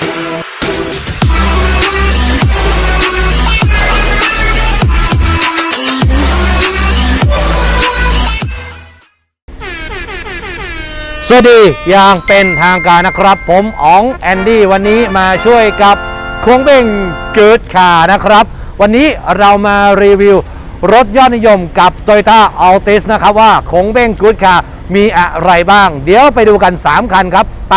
สวัสดีอย่างเป็นทางการนะครับ ผมอ๋องแอนดี้วันนี้มาช่วยกับโค้งเบ้งเกิดขานะครับ วันนี้เรามารีวิวรถยอดนิยมกับ Toyota Altis นะครับว่าโค้งเบ้งเกิดขามีอะไรบ้าง เดี๋ยวไปดูกัน 3 คันครับไป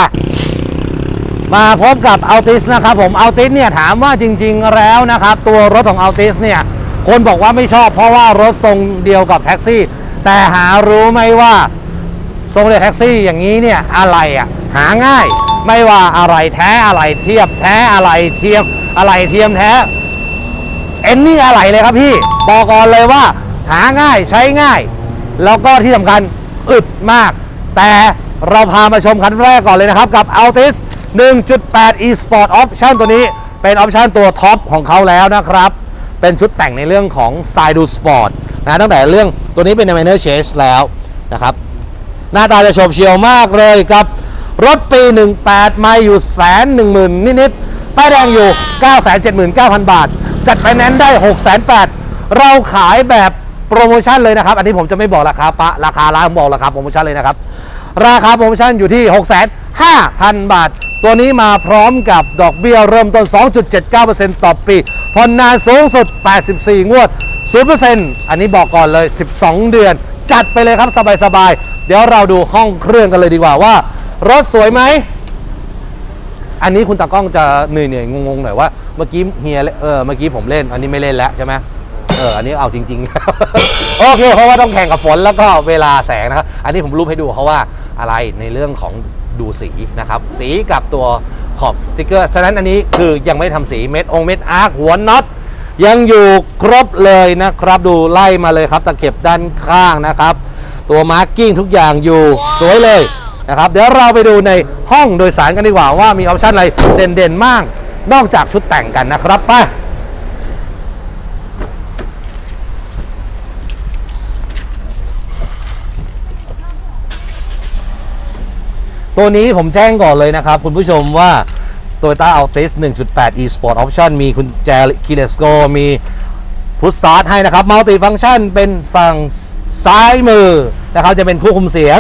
มาพบกับ Altis นะครับผม Altis เนี่ยถามว่าจริง ๆ แล้วนะครับตัวรถของ Altis เนี่ยคนบอกว่าไม่ชอบเพราะว่ารถทรงเดียวกับแท็กซี่ แต่หารู้ไหมว่าทรงเรือแท็กซี่อย่างนี้เนี่ยอะไรอะหาง่ายไม่ว่าอะไรแท้อะไรเทียบแท้อะไรเทียมอะไรเทียมแท้เอ็นนี่อะไรเลยครับพี่บอกก่อนเลยว่า หาง่ายใช้ง่าย แล้วก็ที่สำคัญอึดมาก แต่เราพามาชมคันแรกก่อนเลยนะครับกับ Altis 1.8 e-sport option ตัวนี้เป็นออปชันตัวท็อปของเขาแล้วนะครับ เป็นชุดแต่งในเรื่องของสไตล์ดูสปอร์ตนะตั้งแต่เรื่องตัวนี้เป็น minor change แล้วนะครับ หน้าตาจะโฉบเฉี่ยวมากเลยกับรถปี 18 ไม่อยู่แสนหนึ่งหมื่นนิดๆป้ายแดงอยู่ 979,000 บาท จัดไฟแนนได้ 608,000เราขายแบบโปรโมชั่นเลยนะครับ อันนี้ผมจะไม่บอกราคาปะราคาร้านผมบอกราคาโปรโมชั่นเลยนะครับ ราคาโปรโมชั่นอยู่ที่ 6 5 0 0 0 บาท ตัวนี้มาพร้อมกับดอกเบี้ยเริ่มต้น 2.79%ต่อปีผ่อนนานสูงสุด 84 งวด 0%อันนี้บอกก่อนเลย 12 เดือน จัดไปเลยครับสบายๆ เดี๋ยวเราดูห้องเครื่องกันเลยดีกว่าว่า รถสวยไหม อันนี้คุณตากล้องจะเหนื่อยๆ งงๆ หน่อยว่าเมื่อกี้เฮียเออเมื่อกี้ผมเล่น อันนี้ไม่เล่นแล้วใช่ไหมเออ อันนี้เอาจริงๆ โอเค เพราะว่าต้องแข่งกับฝนแล้วก็เวลาแสงนะครับ อันนี้ผมรูปให้ดูเขาว่าอะไรในเรื่องของ ดูสีนะครับ สีกับตัวขอบสติกเกอร์ ฉะนั้นอันนี้คือยังไม่ทำสีเม็ดองค์เม็ดอาร์คหัวน็อตยังอยู่ครบเลยนะครับ ดูไล่มาเลยครับ ตะเข็บด้านข้างนะครับ ตัวมาร์กิ้งทุกอย่างอยู่สวยเลยนะครับ เดี๋ยวเราไปดูในห้องโดยสารกันดีกว่าว่ามีออปชันอะไรเด่นๆมาก นอกจากชุดแต่งกันนะครับไป ตัวนี้ผมแจ้งก่อนเลยนะครับ คุณผู้ชมว่า Toyota Altis 1.8 e-sport option มีคุณแจคีเลสโกมีพุทสตาร์ทให้นะครับมัลติฟัง c t ชันเป็นฝั่งซ้ายมือนะครับจะเป็นควบคุมเสียง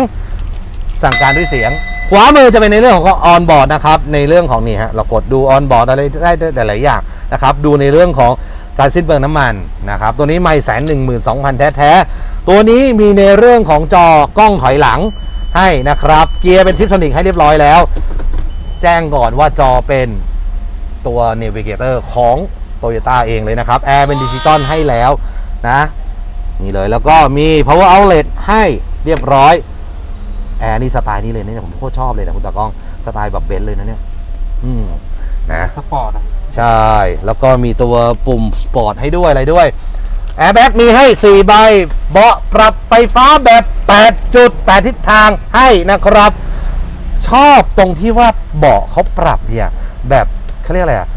สั่งการด้วยเสียง ขวามือจะเป็นในเรื่องของออนบอร์ดนะครับในเรื่องของนี่ฮะเรากดดูออนบอร์ดอะไรได้ได้หลายอย่างนะครับดูในเรื่องของการสิ้นเปลืองน้ำมันนะครับตัวนี้ไม่แสนหนึ่งหมื่นสองพันแท้ๆตัวนี้มีในเรื่องของจอกล้องถอยหลัง ให้นะครับ เกียร์เป็นทิปโทนิกให้เรียบร้อยแล้ว แจ้งก่อนว่าจอเป็นตัว Navigator ของ Toyota เองเลยนะครับแอร์เป็นดิจิตอลให้แล้วนะ นี่เลยแล้วก็มี power outlet ให้เรียบร้อยแอร์นี่สไตล์นี้เลยเนี่ยผมโคตรชอบเลยนะคุณตากล้องสไตล์แบบเบนซ์เลยนะเนี่ย อืมนะสปอร์ตอะใช่ แล้วก็มีตัวปุ่มสปอร์ตให้ด้วยอะไรด้วย แอร์แบ็กมีให้ 4 ใบ เบาะปรับไฟฟ้าแบบ 8 จุด 8 ทิศทางให้นะครับ ชอบตรงที่ว่าเบาะเขาปรับเนี่ย แบบเขาเรียกอะไรอะ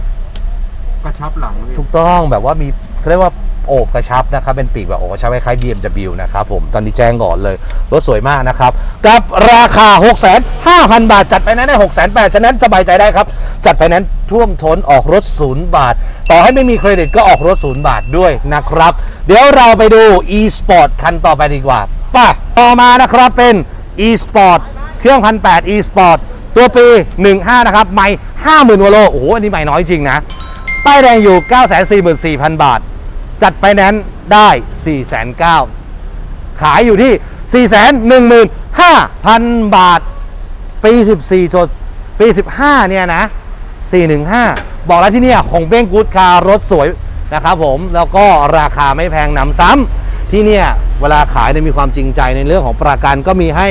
กระชับหลังเลยถูกต้องแบบว่ามีเขาเรียกว่า โอบกระชับนะครับเป็นปีกแบบโอบกระชับคล้ายๆ BMW นะครับผมตอนนี้แจ้งก่อนเลย รถสวยมากนะครับ กับราคา 6 5 0 0 0 บาท จัดไฟแนนซ์ได้6 8 0 0 0ฉะนั้นสบายใจได้ครับ จัดไฟแนนซ์ท่วมท้นออกรถศูนย์บาท ต่อให้ไม่มีเครดิตก็ออกรถศูนย์บาทด้วยนะครับ เดี๋ยวเราไปดู e-sport คันต่อไปดีกว่าป่ะต่อมานะครับเป็น e-sport เครื่องพันแปด e-sport ตัวปี 15 นะครับ ไม่50,000กว่าโลโอ้โหอันนี้ไม่น้อยจริงนะป้ายแดงอยู่ 944,000 บาท จัดไฟแนนซ์ได้4,900ขายอยู่ที่415,000บาท ปี 14จดปี 15 เนี่ยนะ 415 บอกแล้วที่นี่ของเบ้งกูดคาร์รถสวยนะครับผมแล้วก็ราคาไม่แพงหนำซ้ำที่เนี่ยเวลาขายเนี่ยมีความจริงใจในเรื่องของประกันก็มีให้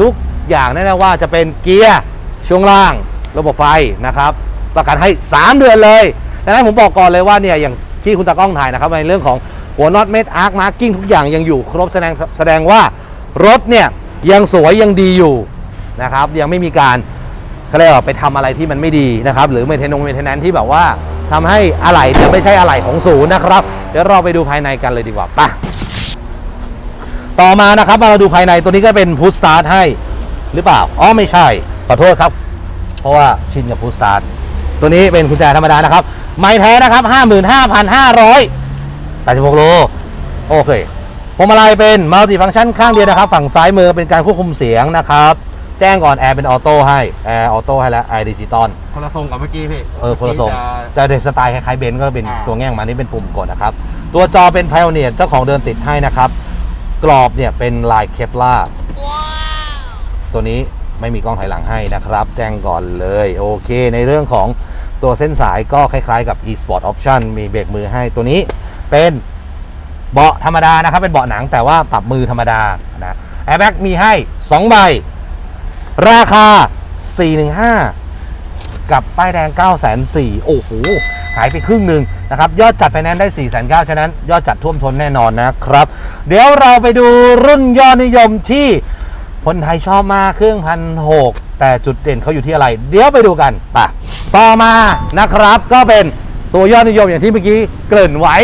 ทุกอย่างแน่ๆว่าจะเป็นเกียร์ช่วงล่าง ระบบไฟนะครับ ประกันให้ 3 เดือนเลยดังนั้นผมบอกก่อนเลยว่าเนี่ยอย่าง ที่คุณตากล้องถ่ายนะครับในเรื่องของหัวน็อตเม็ดอาร์คมาร์กิ้งทุกอย่างยังอยู่ครบแสดงแสดงว่ารถเนี่ยยังสวยยังดีอยู่นะครับยังไม่มีการเขาเรียกว่าไปทำอะไรที่มันไม่ดีนะครับหรือเมนเทนงเมนเทนแนนที่แบบว่าทำให้อะไหล่เนี่ยไม่ใช่อะไหล่ของศูนย์นะครับ เดี๋ยวเราไปดูภายในกันเลยดีกว่าปะต่อมานะครับมาเราดูภายในตัวนี้ก็เป็นพุทสตาร์ทให้หรือเปล่าอ๋อไม่ใช่ขอโทษครับ เพราะว่าชินกับพุทสตาร์ท ตัวนี้เป็นกุญแจธรรมดานะครับ ไม้แท้นะครับ 55,586โลโอเคพวงมาลัยเป็นมัลติฟัง c t ชันข้างเดียวนะครับ ฝั่งซ้ายมือเป็นการควบคุมเสียงนะครับ แจ้งก่อนแอร์เป็นออโต้ให้แอร์ออโต้ให้แล้วแอร์ดิจิตอลคนละทรงกับเมื่อกี้พี่เออคนละทรงเมื่อกี้แต่ในสไตล์คล้ายๆเบนซ์ก็เป็นอ่าตัวแง่งมานี่เป็นปุ่มกดนะครับ ตัวจอเป็น Pioneer เจ้าของเดินติดให้นะครับ กรอบเนี่ยเป็นลายเคฟลาตัวนี้ ไม่มีกล้องถอยหลังให้นะครับ แจ้งก่อนเลย โอเค ในเรื่องของตัวเส้นสายก็คล้ายๆกับ e-sport option มีเบรกมือให้ตัวนี้เป็นเบาะธรรมดานะครับ เป็นเบาะหนังแต่ว่าปรับมือธรรมดานะแอร์แบ็กมีให้ 2 ใบ ราคา 415 กับป้ายแดง 9 4 0 0 0โอ้โห หายไปครึ่งหนึ่งนะครับ ยอดจัดไฟแนนซ์ได้ 4 9 0 0 0ฉะนั้น ยอดจัดท่วมท้นแน่นอนนะครับ เดี๋ยวเราไปดูรุ่นยอดนิยมที่ คนไทยชอบมากเครื่องพันหกแต่จุดเด่นเขาอยู่ที่อะไร เดี๋ยวไปดูกันป่ะต่อมานะครับก็เป็นตัวยอดนิยมอย่างที่เมื่อกี้เกริ่นไว้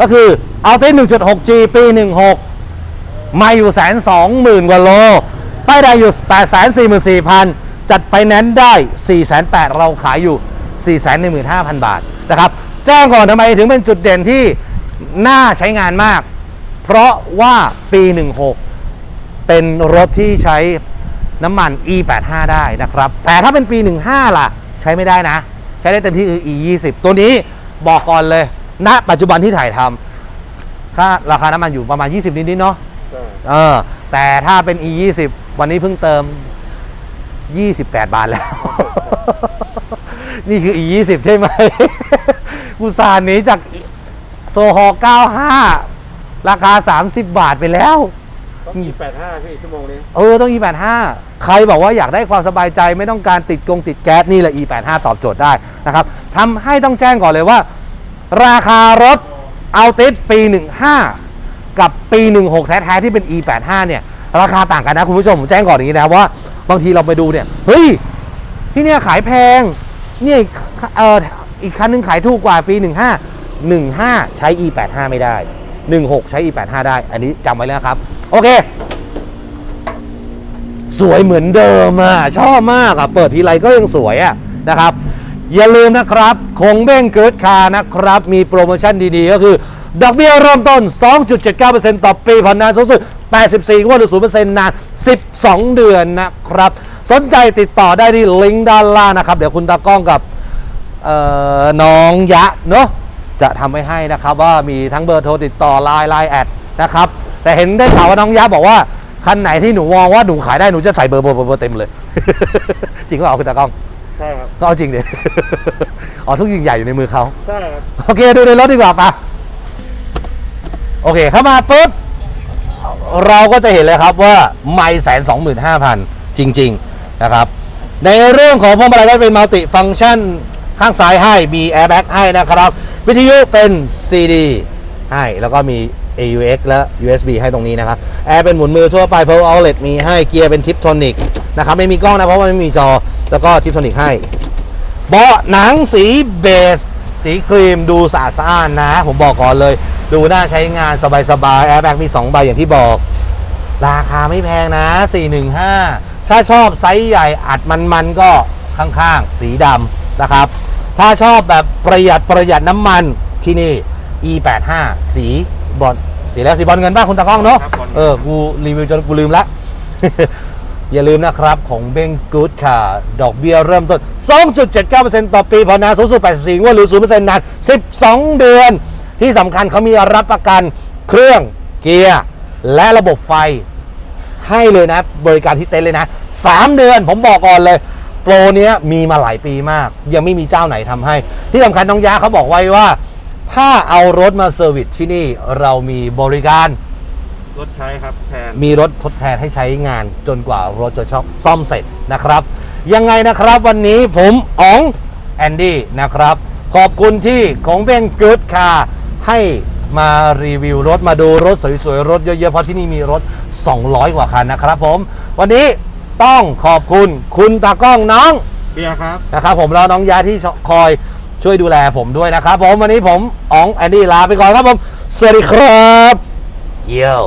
ก็คือเอาเต้น 1.6G ปี 16 ไม่อยู่แสนสองหมื่นกว่าโลป้ายแดงอยู่แปดแสนสี่หมื่นสี่พันจัดไฟแนนซ์ได้4ี่แสนแปดเราขายอยู่4ี่แสนหนึ่งหมื่นห้าพันบาทนะครับแจ้งก่อนทำไมถึงเป็นจุดเด่นที่น่าใช้งานมาก เพราะว่าปี 16 เป็นรถที่ใช้น้ำมัน E85 ได้นะครับ แต่ถ้าเป็นปี 15 ล่ะ ใช้ไม่ได้นะ ใช้ได้เต็มที่คือ E20 ตัวนี้บอกก่อนเลยณปัจจุบันที่ถ่ายทำค่าราคาน้ำมันอยู่ประมาณ 20 นิดๆเนาะเออ แต่ถ้าเป็น e 2 0 วันนี้เพิ่งเติม 28 บาทแล้ว นี่คือ e 2 0 ใช่ไหมกูสารนี้จากโซฮอ95 ราคา 30 บาทไปแล้ว ต้องกี่แปดห้าพี่ชั่วโมงนี้ เออต้อง e85 ใครบอกว่าอยากได้ความสบายใจไม่ต้องการติดกงติดแก๊สนี่แหละ e85 ตอบโจทย์ได้นะครับทำให้ต้องแจ้งก่อนเลยว่า ราคารถเอาติดปี 15 กับปี 16 แท้ๆที่เป็น e85 เนี่ยราคาต่างกันนะคุณผู้ชมผมแจ้งก่อนอย่างนี้นะว่าบางทีเราไปดูเนี่ยเฮ้ยที่เนี่ยขายแพงเนี่ยอีกเอออีกคันหนึงขายถูกกว่าปี 15 15 ใช้ e85 ไม่ได้ 16 ใช้ e85 ได้ อันนี้จำไว้แล้วนะครับ โอเค สวยเหมือนเดิมอะชอบมากอะ เปิดทีไรก็ยังสวยอะนะครับ อย่าลืมนะครับ คงเบ้งเกิดคานะครับ มีโปรโมชั่นดีๆ ก็คือ ดอกเบี้ยเริ่มต้น 2.79%ต่อปีผ่อนนานสูงสุด 84งวดหรือ 0%นาน 12 เดือนนะครับ สนใจติดต่อได้ที่ลิงก์ด้านล่างนะครับ เดี๋ยวคุณตากล้องกับน้องยะเนาะจะทำไว้ให้นะครับว่ามีทั้งเบอร์โทรติดต่อไลน์ไลน์แอดนะครับ แต่เห็นได้ข่าวว่าน้องยะบอกว่าคันไหนที่หนูมองว่าหนูขายได้หนูจะใส่เบอร์เบอร์เบอร์เบอร์เต็มเลย จริงก็เอาคุณตากล้องใช่ครับก็เอาจริงเด็อ๋อทุกยิ่งใหญ่อยู่ในมือเขาใช่ครับโอเคดูในรถดีกว่าปะโอเคเข้ามาปุ๊บเราก็จะเห็นเลยครับว่าไม่แสนสองหมื่นห้าพันจริง ๆนะครับ ในเรื่องของพวงมาลัยก็เป็นมัลติฟัง c t ชันข้างซ้ายให้มีแอร์แบ็กให้นะครับ วิทยุเป็น CD ให้แล้วก็มี AUX และ USB ให้ตรงนี้นะครับ แอร์เป็นหมุนมือทั่วไป Power Outlet มีให้ เกียร์เป็นทิปโทนิกนะครับ ไม่มีกล้องนะ เพราะว่าไม่มีจอ แล้วก็ทิปโทนิกให้ เบาะหนังสีเบส สีครีมดูสะอาดสะอ้านนะ ผมบอกก่อนเลย ดูน่าใช้งานสบายๆ แอร์แบ็กมี 2 ใบอย่างที่บอก ราคาไม่แพงนะ 415 ถ้าชอบไซส์ใหญ่อัดมันๆก็ข้างๆ สีดำนะครับ ถ้าชอบแบบประหยัดประหยัดน้ำมันที่นี่ E85 สีบอล สีแล้วสีบอลเงินบ้างคุณตากล้องเนาะครับบอลเออกูรีวิวจนกูลืมละ อย่าลืมนะครับ ของเบงกูดค่ะ ดอกเบี้ยเริ่มต้น 2.79%ต่อปีผ่อนนานสูงสุด84งวดหรือ 0%นาน 12 เดือน ที่สำคัญเขามีรับประกันเครื่องเกียร์ และระบบไฟ ให้เลยนะ บริการที่เต็นท์เลยนะ 3 เดือนผมบอกก่อนเลย โปรเนี้ยมีมาหลายปีมาก ยังไม่มีเจ้าไหนทำให้ ที่สำคัญน้องยาเขาบอกไว้ว่า ถ้าเอารถมาเซอร์วิสที่นี่เรามีบริการ รถใช้ครับแทน มีรถทดแทนให้ใช้งานจนกว่ารถจะชอบซ่อมเสร็จนะครับ ยังไงนะครับวันนี้ผมอ๋องแอนดี้นะครับ ขอบคุณที่ของเป็นกูดคาให้มารีวิวรถมาดูรถสวยๆ รถเยอะๆ เพราะที่นี่มีรถ 200 กว่าคันนะครับผม วันนี้ต้องขอบคุณคุณตากล้องน้อง เบียร์ครับ นะครับผมแล้วน้องยาที่คอย ช่วยดูแลผมด้วยนะครับผมวันนี้ผมอ๋องแอนดี้ลาไปก่อนครับผม สวัสดีครับ เยี่ยว